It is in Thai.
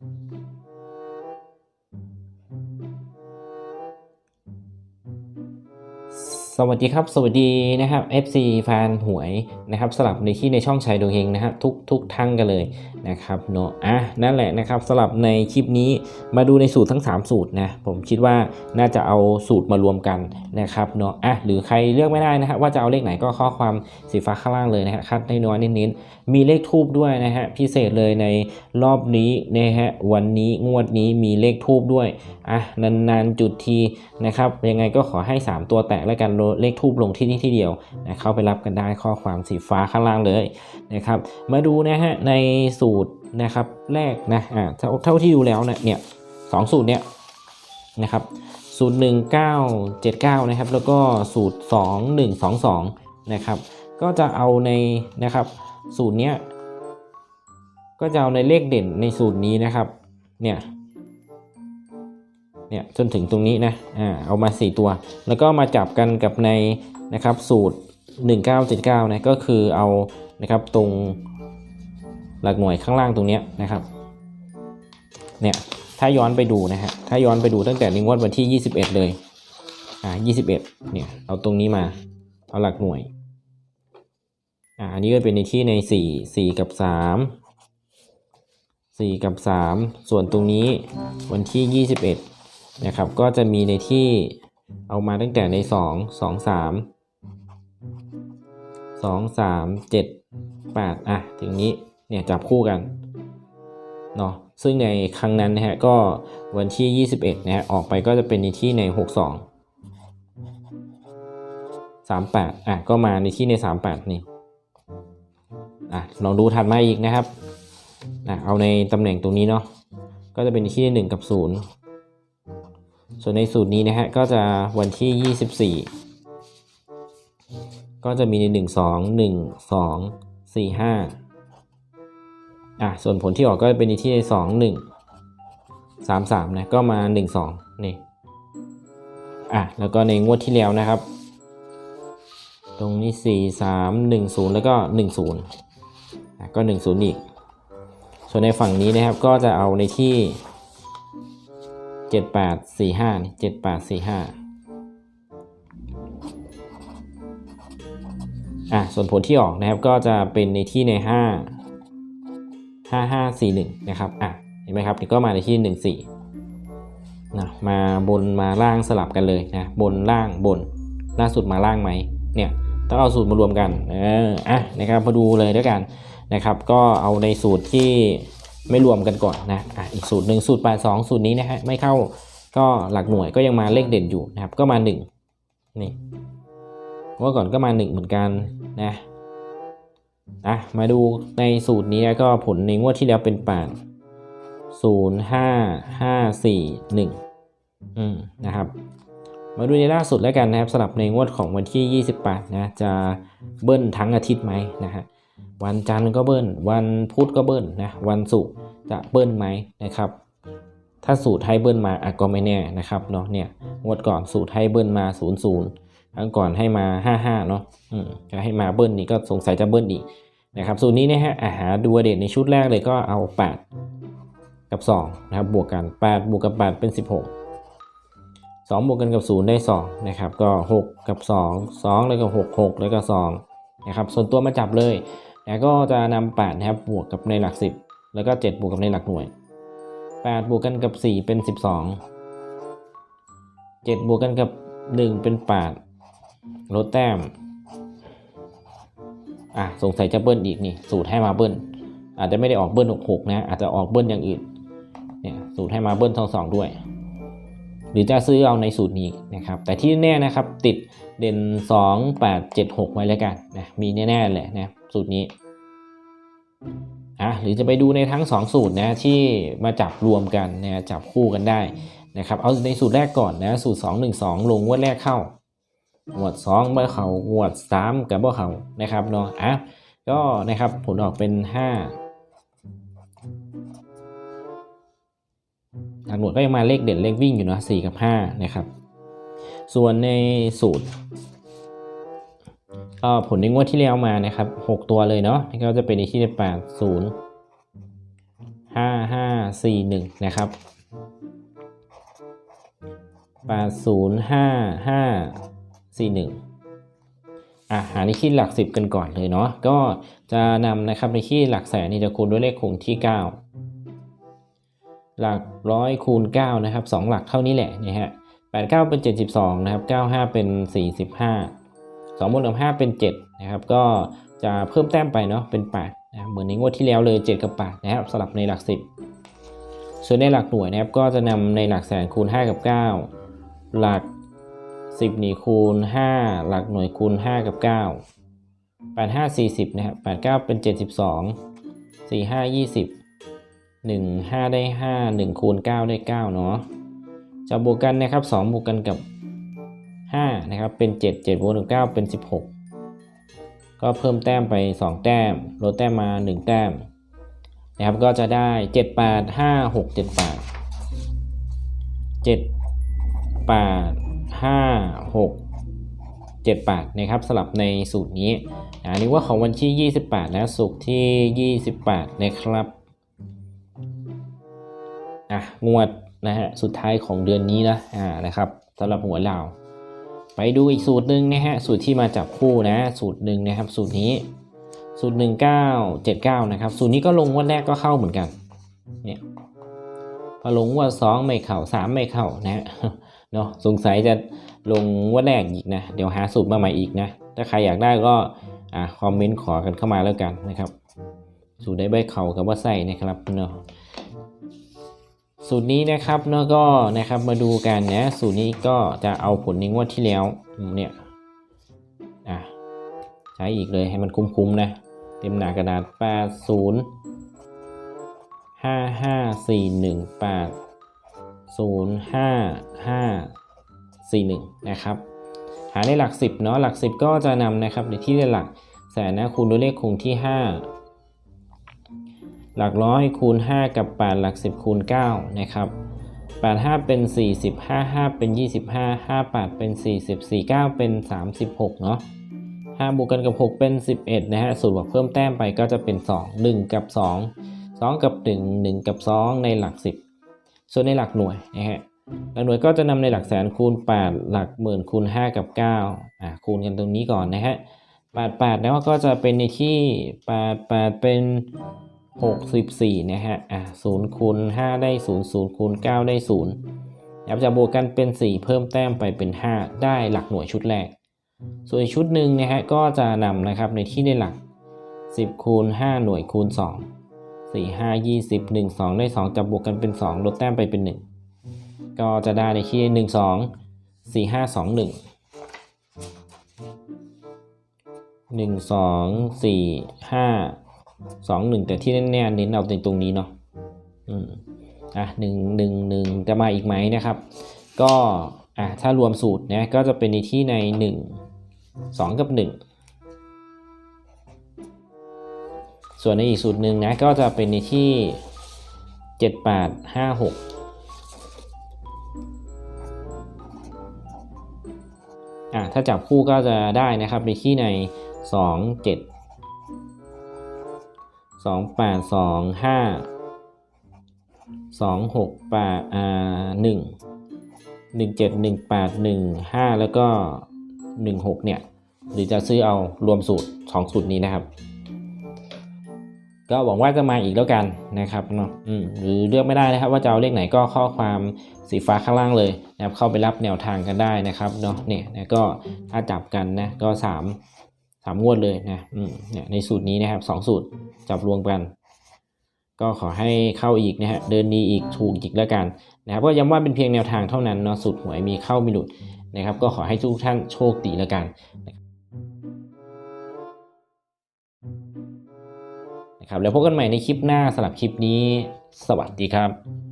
Música สวัสดีครับ สวัสดีนะครับ FC แฟนหวยนะครับสลับในที่ในช่องชัยดวงเฮงนะครับทุกทุกทั้งกันเลยนะครับเนาะอะนั่นแหละนะครับสลับในคลิปนี้มาดูในสูตรทั้ง 3 สูตรนะผมคิดว่าน่าจะเอาสูตรมารวมกันนะครับเนาะอะหรือใครเลือกไม่ได้นะครับว่าจะเอาเลขไหนก็ข้อความสีฟ้าข้างล่างเลยนะฮะคัดน้อยน้นๆมีเลขทูบด้วยนะฮะพิเศษเลยในรอบนี้นะฮะวันนี้งวดนี้มีเลขทูบด้วยอะนานๆจุดทีนะครับยังไงก็ขอให้ 3 ตัวแตกแล้วกันเลขทูบลงที่นี่ที่เดียวนะเข้าไปรับกันได้ข้อความสีฟ้าข้างล่างเลยนะครับมาดูนะฮะในสูตรนะครับแรกนะอ่าเท่าเท่าที่ดูแล้วเนี่ยเนี่ยสองสูตรเนี่ยนะครับสูตร1979 นะครับ แล้วก็สูตร 2122 นะครับ ก็จะเอาในนะครับสูตรเนี้ยก็จะเอาในเลขเด่นในสูตรนี้นะครับเนี่ย เนี่ยจนถึงตรงนี้นะอ่าเอามา 4 ตัว แล้วก็มาจับกันกับในนะครับสูตร 1979นะก็คือเอานะครับตรงหลักหน่วยข้างล่างตรงนี้นะครับเนี่ยถ้าย้อนไปดูนะฮะถ้าย้อนไปดูตั้งแต่ในงวดวันที่ 21 เลยอ่า21เนี่ยเอาตรงนี้มาเอาหลักหน่วยอ่าอันนี้ก็เป็นในที่ใน 4 4 กับ 3 4 กับ 3 ส่วนตรงนี้วันที่ 21 นะครับ ก็จะมีในที่เอามาตั้งแต่ใน 2 2 3สองสามเจ็ดแปดอะ ถึงนี้เนี่ยจับคู่กันเนาะซึ่งในครั้งนั้นนะฮะก็วันที่ 21 นะฮะออกไปก็จะเป็นในที่ใน 62 38 อะ ก็มาในที่ใน 38 นี่อะลองดูถัดมาอีกนะครับอะเอาในตำแหน่งตรงนี้เนาะก็จะเป็นในที่ 1 กับ 0 ส่วนในสูตรนี้นะฮะก็จะวันที่ 24 ก็จะมีในหนึ่งสองหนึ่งสองสี่ห้าอะส่วนผลที่ออกก็จะเป็นในที่สองหนึ่งสามสามนะก็มาหนึ่งสองนี่อะแล้วก็ในงวดที่แล้วนะครับ ตรงนี้สี่สามหนึ่งศูนย์แล้วก็หนึ่งศูนย์อะก็หนึ่งศูนย์อีก ส่วนในฝั่งนี้นะครับก็จะเอาในที่ เจ็ดแปดสี่ห้าเจ็ดแปดสี่ห้าอะส่วนผลที่ออกนะครับก็จะเป็นในที่ใน5 5 5 4 1นะครับอะเห็นไหมครับนี่ก็มาในที่1 4นะมาบนมาล่างสลับกันเลยนะบนล่างบนล่าสุดมาล่างไหมเนี่ยต้องเอาสูตรมารวมกันเอออะนะครับมาดูเลยด้วยกันนะครับ ก็เอาในสูตรที่ ไม่รวมกันก่อนนะอะอีกสูตรหนึ่งสูตร82สูตรนี้นะฮะไม่เข้าก็หลักหน่วยก็ยังมาเลขเด่นอยู่นะครับ ก็มา1นี่เมื่อก่อนก็มาหนึ่งเหมือนกันนะอะมาดูในสูตรนี้ก็ผลในงวดที่แล้วเป็นแปดศูนย์ห้าห้าสี่หนึ่งอืมนะครับมาดูในล่าสุดแล้วกันนะครับสำหรับในงวดของวันที่ 28 นะ จะเบิ้ลทั้งอาทิตย์ไหมนะฮะ วันจันทร์ก็เบิ้ล วันพุธก็เบิ้ลนะวันศุกร์จะเบิ้ลไหมนะครับ ถ้าสูตรให้เบิ้ลมาอะก็ไม่แน่นะครับเนาะเนี่ยงวดก่อนสูตรให้เบิ้ลมา0 0ครั้งก่อนให้มา 55 เนาะอืมจะให้มาเบิ้ลนี่ก็สงสัยจะเบิ้ลอีกนะครับสูตรนี้นะฮะอาหาดูเด่นในชุดแรกเลยก็เอา 8 กับ2นะครับบวกกัน 8 บวกกับ 8 เป็น 16 2 บวกกันกับ 0 ได้ 2 นะครับ ก็ 6 กับ 2 2 แล้วก็ 6 6 แล้วก็ 2 นะครับส่วนตัวมาจับเลยแล้วก็จะนำ8นะครับบวกกับในหลัก 10 แล้วก็ 7 บวกกับในหลักหน่วย 8 บวกกันกับ 4 เป็น 12 7 บวกกันกับ 1 เป็น 8 ลดแต้มอะสงสัยจะเบิ้ลอีกนี่สูตรให้มาเบิ้ลอาจจะไม่ได้ออกเบิ้ลหกนะอาจจะออกเบิ้ลอย่างอื่นเนี่ยสูตรให้มาเบิ้ลทั้งสองด้วย หรือจะซื้อเอาในสูตรนี้นะครับ แต่ที่แน่นะครับติดเด่น 2 8 7 6 ไว้แล้วกันนะมีแน่ๆเลยนะสูตรนี้อะหรือจะไปดูในทั้ง 2 สูตรนะที่มาจับรวมกันนะจับคู่กันได้นะครับเอาในสูตรแรกก่อนนะสูตร 2 1 2 ลงงวดแรกเข้าหมวด2บ่เขาหมวด3กับบ่เขานะครับเนาะอะก็นะครับผลออกเป็น 5 หลักหน่วยก็ยังมาเลขเด่นเลขวิ่งอยู่นะ4กับ5นะครับ ส่วนในสูตรก็ผลในงวดที่แล้วมานะครับ 6 ตัวเลยเนาะก็จะเป็นในที่8 0ห้าห้าสี่หนึ่งนะครับแปดศูนย์ห้าห้าสี่หนึ่งอะหาในขีดหลักสิบกันก่อนเลยเนาะก็จะนำนะครับในขีดหลักแสนนี่จะคูณด้วยเลขคงที่เก้า หลักร้อยคูณเก้านะครับสองหลักเท่านี้แหละนี่ยฮะแปดเก้าเป็นเจ็ดสิบสองนะครับเก้าห้าเป็นสี่สิบห้าสองบวกกับห้าเป็นเจ็ดนะครับ ก็จะเพิ่มแต้มไปเนาะเป็นแปดนะเหมือนในงวดที่แล้วเลยเจ็ดกับแปดนะครับสลับในหลักสิบส่วนในหลักหน่วยนะครับก็จะนำในหลักแสนคูณห้ากับเก้าหลักสิบนี่คูณห้าหลักหน่วยคูณห้ากับเก้าแปดห้าสี่สิบนะครับแปดเก้าเป็นเจ็ดสิ บสองสี่ห้ายี่สิบหนึ่งห้าได้ห้าหนึ่งคูณเก้าได้เก้าเนาะจะบวกกันนะครับสองบวกกันกับห้านะครับ เป็นเจ็ดเจ็ดบวกหนึ่งเก้าเป็นสิบหกก็เพิ่มแต้มไปสองแต้ม ลดแต้มมาหนึ่งแต้ม นะครับ ก็จะได้เจ็ดแปดห้าหกเจ็ดแปดเจ็ดแปดห้าหก78นะครับ สลับในสูตรนี้อันนี้ว่าของวันที่ 28 และสุกที่ 28 นะครับ อะงวดนะฮะสุดท้ายของเดือนนี้นะอ่านะครับสำหรับหัวเหล่าไปดูอีกสูตรหนึ่งนะฮะสูตรที่มาจับคู่นะ สูตรหนึ่งนะครับ สูตรนี้ สูตร 1979 นะครับ สูตรนี้ก็ลงงวันแรกก็เข้าเหมือนกันเนี่ยพอลงงวันสองไม่เข้าสามไม่เข้านะฮะเนาะสงสัยจะลงงว่าแรกอีกนะ เดี๋ยวหาสูตรมาใหม่อีกนะ ถ้าใครอยากได้ก็อ่าคอมเมนต์ขอกันเข้ามาแล้วกันนะครับ สูตรได้ใบเข่ากับว่าใส่นะครับเนาะ สูตรนี้นะครับเนาะก็นะครับมาดูกันนะ สูตรนี้ก็จะเอาผลในงวดที่แล้วเนี่ยอะใช้อีกเลยให้มันคุ้มๆนะ เต็มหนากระดาษ 80 55 418 05541 นะครับ หาในหลัก 10 เนาะหลัก 10 ก็จะนำนะครับในที่ได้หลักแสนนะคูณด้วยเลขคงที่ 5 หลักร้อยคูณ 5 กับ 8 หลัก 10 คูณ 9 นะครับ 85 เป็น 40 55 เป็น 25 58 เป็น 40 49 เป็น 36 เนาะ5บวกกันกับ 6 เป็น 11 นะฮะ สูตรบวกเพิ่มแต้มไปก็จะเป็น 2 1 กับ 2 2 กับ 1 1 กับ 2 ในหลัก 10 ส่วนในหลักหน่วยนะฮะ หลักหน่วยก็จะนำในหลักแสนคูณ 8 หลักหมื่นคูณ 5 กับ 9 อ่าคูณกันตรงนี้ก่อนนะฮะ8 8แล้วก็จะเป็นในที่ 8 8 เป็น 64นะฮะอ่า0คูณ5ได้ 0 0คูณ9ได้0นะครับจะบวกกันเป็น 4 เพิ่มแต้มไปเป็น 5 ได้หลักหน่วยชุดแรก ส่วนชุดหนึ่งนะฮะก็จะนำนะครับในที่ได้หลัก 10คูณ5หน่วยคูณ 2 4 5 20 1 2 ได้ 2 จะบวกกันเป็น 2 ลดแต้มไปเป็น 1 ก็จะได้ในที่หนึ่งสองสี่ห้าสองหนึ่งหนึ่ง สองหนึ่งแต่ที่แน่ๆเน้นเอาในตรงนี้เนาะอืมอะหนึ่งหนึ่งหนึ่งจะมาอีกไหมนะครับ ก็อะถ้ารวมสูตรนะก็จะเป็นในที่ในหนึ่งสองกับหนึ่งส่วนในอีกสูตรหนึ่งนะก็จะเป็นในที่เจ็ดแปดห้าหกอะถ้าจับคู่ก็จะได้นะครับในที่ใน2 7 2 8 2 5 2 6 8อ่า1 1 7 1 8 1 5แปดหนึ่งห้าแล้วก็1 6เนี่ย หรือจะซื้อเอารวมสูตร2สูตรนี้นะครับ ก็หวังว่าจะมาอีกแล้วกันนะครับเนาะหรือเลือกไม่ได้นะครับ ว่าจะเอาเลขไหนก็ข้อความสีฟ้าข้างล่างเลยนะครับเข้าไปรับแนวทางกันได้นะครับเนาะเนี่ยก็ถ้าจับกันนะก็สาม สามงวดเลยนะเนี่ยในสูตรนี้นะครับสองสูตรจับรวมกัน ก็ขอให้เข้าอีกนะฮะเดินดีอีกถูกอีกแล้วกันนะครับก็ย้ำว่าเป็นเพียงแนวทางเท่านั้นเนาะสูตรหวยมีเข้ามีหลุดนะครับ ก็ขอให้ทุกท่านโชคดีแล้วกันนะครับแล้วพบกันใหม่ในคลิปหน้าสำหรับคลิปนี้ สวัสดีครับ